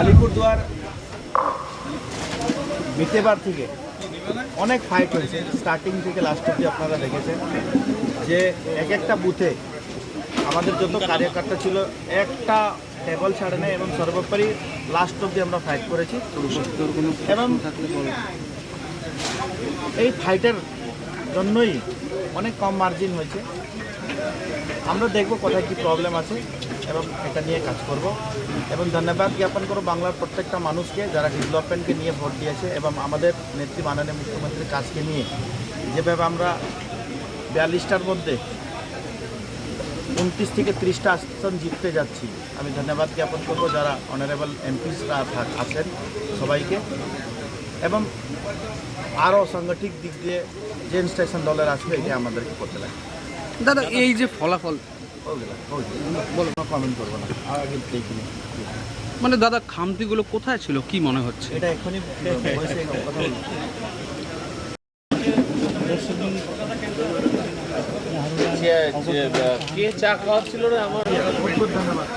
আলিপুরদুয়ার মিতেবার থেকে অনেক ফাইট হয়েছে। স্টার্টিং থেকে লাস্ট অব্দি আপনারা দেখেছেন যে এক একটা বুথে আমাদের যত কার্যকর্তা ছিল, একটা টেবল ছাড়ে নেয় এবং সর্বোপরি লাস্ট অব্দি আমরা ফাইট করেছি। এবং এই ফাইটের জন্যই অনেক কম মার্জিন হয়েছে। আমরা দেখব কোথায় কী প্রবলেম আছে। এবং এটা নিয়ে কাজ করব। এবং ধন্যবাদ জ্ঞাপন করব বাংলার প্রত্যেকটা মানুষকে যারা ডেভেলপমেন্টকে নিয়ে ভোট দিয়েছে এবং আমাদের নেত্রী, মাননীয় মুখ্যমন্ত্রীর কাজকে নিয়ে। যেভাবে আমরা বিয়াল্লিশটার মধ্যে উনত্রিশ থেকে ত্রিশটা আসন জিততে যাচ্ছি, আমি ধন্যবাদ জ্ঞাপন করব যারা অনারেবল এমপিসরা আছেন সবাইকে। এবং আরও সাংগঠিক দিক দিয়ে যে স্টেশন দলের আসবে, এটা আমাদেরকে করতে লাগে দাদা এই যে ফলাফল কমেন্ট করব না আগে দেখিনি মানে দাদা খামতিগুলো কোথায় ছিল? কি মনে হচ্ছে? এটা এখনই কে চা খাওয়াচ্ছিল রে আমার? ধন্যবাদ